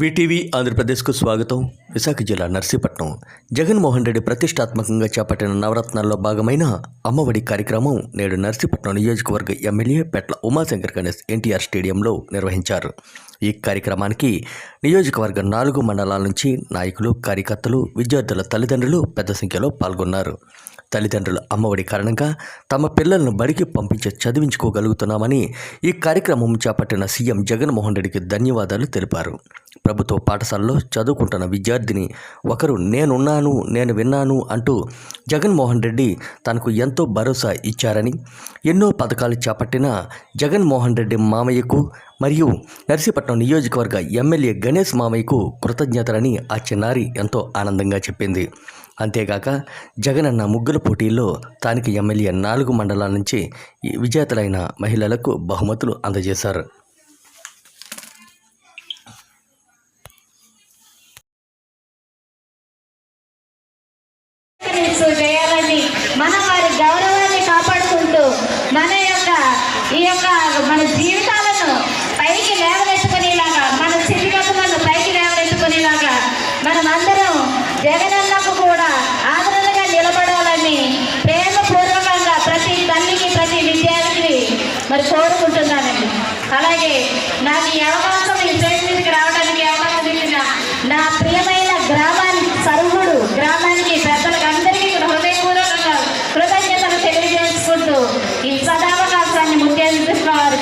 VTV ఆంధ్రప్రదేశ్కు స్వాగతం. విశాఖ జిల్లా నర్సీపట్నం. జగన్మోహన్ రెడ్డి ప్రతిష్టాత్మకంగా చేపట్టిన నవరత్నాల్లో భాగమైన అమ్మఒడి కార్యక్రమం నేడు నర్సీపట్నం నియోజకవర్గ ఎమ్మెల్యే పెట్ల ఉమాశంకర్ గణేష్ ఎన్టీఆర్ స్టేడియంలో నిర్వహించారు. ఈ కార్యక్రమానికి నియోజకవర్గ నాలుగు మండలాల నుంచి నాయకులు కార్యకర్తలు విద్యార్థుల తల్లిదండ్రులు పెద్ద సంఖ్యలో పాల్గొన్నారు. తల్లిదండ్రుల అమ్మఒడి కారణంగా తమ పిల్లలను బడికి పంపించి చదివించుకోగలుగుతున్నామని ఈ కార్యక్రమం చేపట్టిన సీఎం జగన్మోహన్ రెడ్డికి ధన్యవాదాలు తెలిపారు. ప్రభుత్వ పాఠశాలలో చదువుకుంటున్న విద్యార్థిని ఒకరు నేనున్నాను నేను విన్నాను అంటూ జగన్మోహన్ రెడ్డి తనకు ఎంతో భరోసా ఇచ్చారని ఎన్నో పథకాలు చేపట్టిన జగన్మోహన్ రెడ్డి మామయ్యకు మరియు నర్సీపట్నం నియోజకవర్గ ఎమ్మెల్యే గణేష్ మామయ్యకు కృతజ్ఞతలని ఆ చిన్నారి ఎంతో ఆనందంగా చెప్పింది. అంతేగాక జగనన్న ముగ్గుల పోటీల్లో స్థానిక ఎమ్మెల్యే నాలుగు మండలాల నుంచి విజేతలైన మహిళలకు బహుమతులు అందజేశారు. చేస్తూ చేయాలని మన వారి గౌరవాన్ని కాపాడుకుంటూ మన యొక్క ఈ యొక్క మన జీవితాలను పైకి లేవనెత్తుకునేలాగా మన స్థితిగతులను పైకి లేవనెత్తుకునేలాగా మనం అందరం జగనన్నకు కూడా ఆదరణగా నిలబడాలని ప్రేమపూర్వకంగా ప్రతి తల్లికి ప్రతి విద్యార్థిని మరి కోరుకుంటున్నానండి. అలాగే నాకు ఈ అవకాశం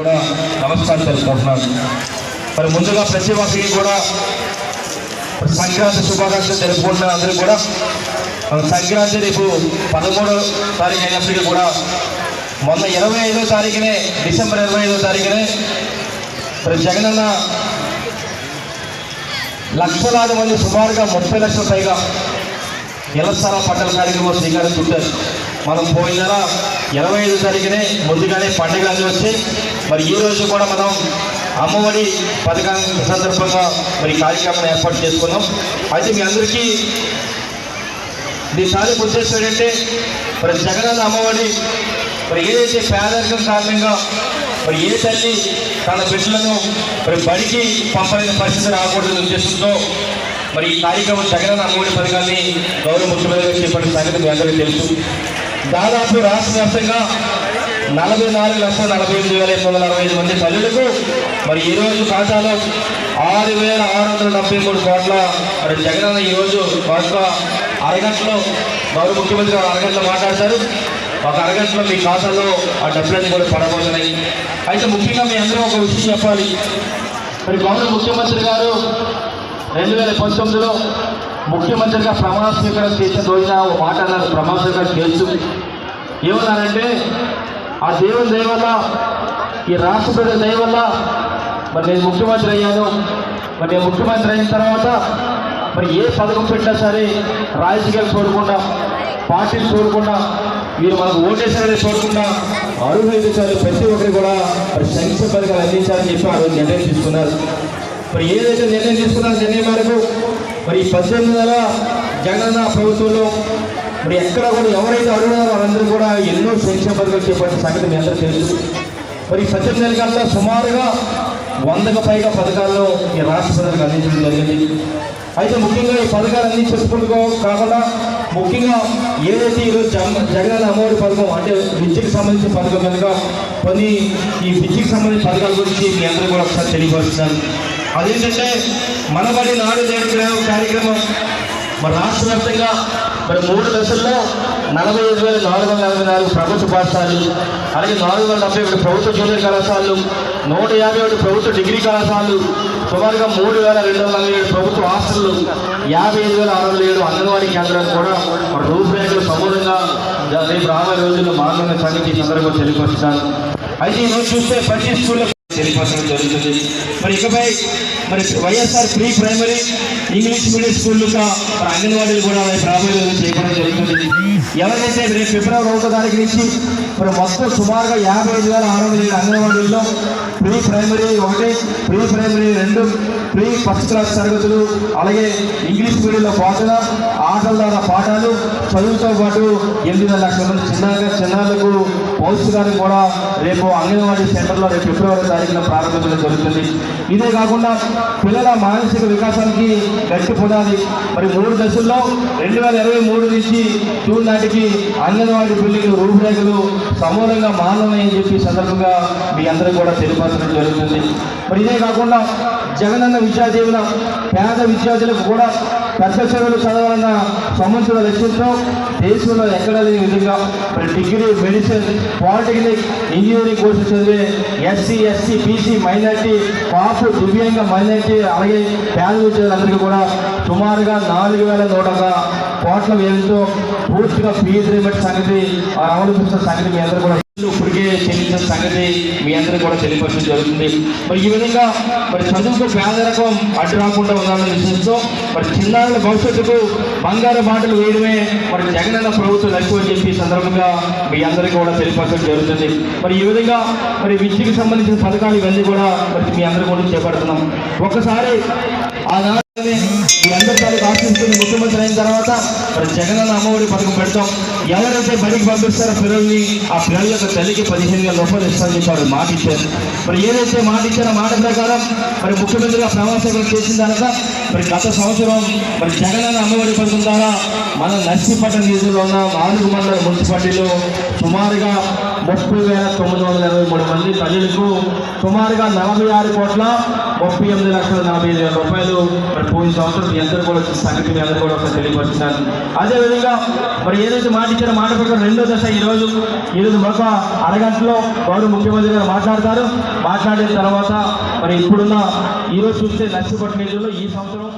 కూడా నమస్కారం తెలుసుకుంటున్నాను మరి ముందుగా ప్రతి ఒక్కరికి కూడా సంక్రాంతి శుభాకాంక్షలు తెలుపుకుంటున్న అందరూ కూడా సంక్రాంతి రేపు పదమూడో తారీఖు అయినప్పటికీ కూడా మొన్న ఇరవై ఐదో తారీఖునే డిసెంబర్ ఇరవై ఐదో తారీఖునే మరి జగనన్న లక్షలాది మంది సుమారుగా ముప్పై లక్షల పైగా ఇళ్ళ స్థల పట్టణ కార్యక్రమం శ్రీకారం చుట్టారు. మనం పోయిన ఇరవై ఐదు తారీఖునే ముందుగానే పండుగలు వచ్చి మరి ఈ రోజు కూడా మనం అమ్మఒడి పథకానికి సందర్భంగా మరి కార్యక్రమం ఏర్పాటు చేసుకున్నాం. అయితే మీ అందరికీ దీని తాలూకు ఉద్దేశం ఏంటంటే మరి జగనన్న అమ్మఒడి మరి ఏదైతే పేదరికం కారణంగా మరి ఏ తల్లి తన బిడ్డలను మరి బడికి పంపలేని పరిస్థితి రాకూడదని ఉద్దేశంతో మరి ఈ కార్యక్రమం జగనన్న అమ్మఒడి పథకాన్ని గౌరవ ముఖ్యమంత్రి చేపట్టిన సంగతి మీ అందరికీ తెలుసు. దాదాపు రాష్ట్ర వ్యాప్తంగా నలభై నాలుగు లక్షల నలభై ఎనిమిది వేల ఎనిమిది వందల అరవై ఐదు మంది తల్లులకు మరి ఈరోజు ఖాతాలో ఆరు వేల ఆరు వందల డెబ్బై మూడు కోట్ల మరి జగన్ ఈరోజు రోజు ఒక అరగంటలో గౌరవ ముఖ్యమంత్రి గారు అరగంటలో మాట్లాడతారు. ఒక అరగంటలో మీ ఖాతాలో ఆ డబ్బులన్నీ కూడా పడబోతున్నాయి. అయితే ముఖ్యంగా మీ అందరూ ఒక విషయం చెప్పాలి. మరి గౌరవ ముఖ్యమంత్రి గారు రెండు వేల పంతొమ్మిదిలో ముఖ్యమంత్రిగా ప్రమాణ స్వీకారం చేసిన రోజున ఒక మాట అన్నారు ప్రమాణ స్వీకారం చేస్తూ. ఏమన్నారంటే ఆ దేవుని దయవల్ల ఈ రాష్ట్ర ప్రజల దయ మరి నేను ముఖ్యమంత్రి అయ్యాను. మరి నేను ముఖ్యమంత్రి అయిన తర్వాత మరి ఏ పథకం పెట్టినా సరే రాజకీయాలు చూడకుండా పార్టీలు చూడకుండా మీరు మనకు ఓటేసారని చూడకుండా అర్హులైతే ప్రతి ఒక్కరు కూడా మరి సంక్షేమ పథకాలు అందించాలని చెప్పి ఆ రోజు నిర్ణయం తీసుకున్నారు. మరి ఏదైతే నిర్ణయం తీసుకున్నారో నిర్ణయం మేరకు? మరి పద్దెనిమిది నెలల జగనన్న ప్రభుత్వంలో మరి ఎక్కడ కూడా ఎవరైతే అడుగున్నారో వాళ్ళందరూ కూడా ఎన్నో సంక్షేమ పథకాలు చేపట్టిన సంగతి మీ అందరూ తెలుసు. మరి పద్దెనిమిది నెలల కల్లా సుమారుగా వందకు పైగా పథకాలను ఈ రాష్ట్ర ప్రజలకు అందించడం జరిగింది. అయితే ముఖ్యంగా ఈ పథకాలు అన్ని చెప్పుకుంటూ కాకుండా ముఖ్యంగా ఏదైతే ఈరోజు జగన్ అమ్మఒడి పథకం అంటే విద్యకు సంబంధించిన పథకం కనుక కొన్ని ఈ విద్యకు సంబంధించిన పథకాల గురించి మీ అందరూ కూడా ఒకసారి తెలియపరుస్తున్నాను అదేంటంటే మనబడి నాడు నేడు కార్యక్రమం. మన రాష్ట్ర వ్యాప్తంగా మరి మూడు దశల్లో నలభై ఐదు వేల నాలుగు వందల నలభై నాలుగు ప్రభుత్వ పాఠశాలలు అలాగే నాలుగు వందల డెబ్బై ఒకటి ప్రభుత్వ జూనియర్ కళాశాలలు నూట యాభై ఒకటి ప్రభుత్వ డిగ్రీ కళాశాలలు సుమారుగా మూడు వేల రెండు వందల నలభై ఏడు ప్రభుత్వ హాస్టళ్ళు యాభై ఐదు వేల ఆరు వందల ఏడు అంగన్వాడీ కేంద్రాలు కూడా మన రూపురేఖలు సమూలంగా రేపు రాబోయే రోజుల్లో మానవ సంగతి ఈ సందర్భంగా తెలియపరుస్తున్నాను అయితే ఈరోజు చూస్తే ప్రతి స్కూల్లో తెలియపరచడం జరుగుతుంది. మరి ఇకపై మరి YSR pre primary English medium స్కూళ్ళుగా మరి అంగన్వాడీలు కూడా రేపు రాబోయే చేయడం జరుగుతుంది. ఎవరైతే రేపు ఫిబ్రవరి ఒకటో తారీఖు నుంచి మరి మొత్తం సుమారుగా యాభై ఐదు వేల ఆరు వందల అంగన్వాడీల్లో ప్రీ ప్రైమరీ ఒకటి ప్రీ ప్రైమరీ రెండు ప్రీ ఫస్ట్ క్లాస్ తరగతులు అలాగే ఇంగ్లీష్ మీడియంలో బోధన ఆటల ద్వారా పాఠాలు చదువుతో పాటు ఎనిమిది లక్షల మంది చిన్నగా చిన్నారులకు పౌష్టికాన్ని కూడా రేపు అంగన్వాడీ సెంటర్లో రేపు ఫిబ్రవరి తారీఖున ప్రారంభించడం జరుగుతుంది. ఇదే కాకుండా పిల్లల మానసిక వికాసానికి గట్టి పొందాలి మరి మూడు దశల్లో రెండు వేల ఇరవై మూడు నుంచి జూన్ నాటికి అంగన్వాడీ బిల్డింగ్ రూపురేఖలు సమూలంగా మానవని చెప్పి సందర్భంగా మీ అందరూ కూడా తెలియపరచడం జరుగుతుంది. మరి ఇదే కాకుండా జగనన్న విద్యాదీవుల పేద విద్యార్థులకు కూడా పెద్ద చదువులు చదవాలన్న సంవత్సర లక్ష్యంతో దేశంలో ఎక్కడ లేని విధంగా degree medicine polytechnic engineering course చదివే ఎస్సీ ఎస్సీ బీసీ మైనార్టీ పాపు దివ్యాంగ మైనార్టీ అలాగే పేద విద్యార్థులందరికీ కూడా సుమారుగా నాలుగు వేల నూట కోట్ల వ్యయంతో పూర్తిగా ఫీజు రిమెంట్ సంగతి ఆ అమలుపరిచిన సంగతి మీ అందరూ కూడా ఇప్పటికే చెల్లించిన సంగతి మీ అందరూ కూడా తెలియపరచడం జరుగుతుంది. మరి ఈ విధంగా మరి చదువుకు పేదరకం అడ్డు రాకుండా ఉండాలని విషయంతో మరి చిన్నారుల భవిష్యత్తుకు బంగారు బాటలు వేయడమే మరి జగనన్న ప్రభుత్వం లక్ష్యం అని చెప్పి సందర్భంగా మీ అందరికీ కూడా తెలియపరచడం జరుగుతుంది. మరి ఈ విధంగా మరి విద్యకు సంబంధించిన పథకాలు ఇవన్నీ కూడా మరి మీ అందరి కూడా చేపడుతున్నాం. ఒక్కసారి ఆనాడు మీ అందరి ముఖ్యమంత్రి అయిన తర్వాత మరి జగనన్న అమ్మఒడి పథకం పెడతాం. ఎవరైతే బడికి పంపిస్తారో పిల్లల్ని ఆ పిల్లల యొక్క తల్లికి పదిహేను వేల రూపాయలు ఇస్తారని చెప్పి మాట ఇచ్చారు. మరి ఏదైతే మాట ఇచ్చారో మాట ప్రకారం మరి ముఖ్యమంత్రిగా ప్రమాణ చేసిన తర్వాత మరి గత సంవత్సరం మరి జగనన్న అమ్మఒడి పథకం ద్వారా మన నర్సీపట్నం నిధుల్లో ఉన్న నాలుగు మండల మున్సిపాలిటీలో సుమారుగా ముప్పై వేల తొమ్మిది వందల ఇరవై మూడు మంది ప్రజలకు సుమారుగా నలభై ఆరు కోట్ల ముప్పై ఎనిమిది లక్షల నలభై ఐదు వేల రూపాయలు మరి పోయిన సంవత్సరం మీ అందరూ కూడా వచ్చిన సంగతి మీ అందరూ కూడా ఒకసారి తెలియపరుస్తున్నాను అదేవిధంగా మరి ఏదైతే మాట ఇచ్చారో మాట ప్రకారం రెండో దశ ఈరోజు ఈరోజు మరొక అరగంటలో గౌరవ ముఖ్యమంత్రి గారు మాట్లాడతారు. మాట్లాడిన తర్వాత మరి ఇప్పుడున్న ఈరోజు చూస్తే నర్సిపట్నం నిధుల్లో ఈ సంవత్సరం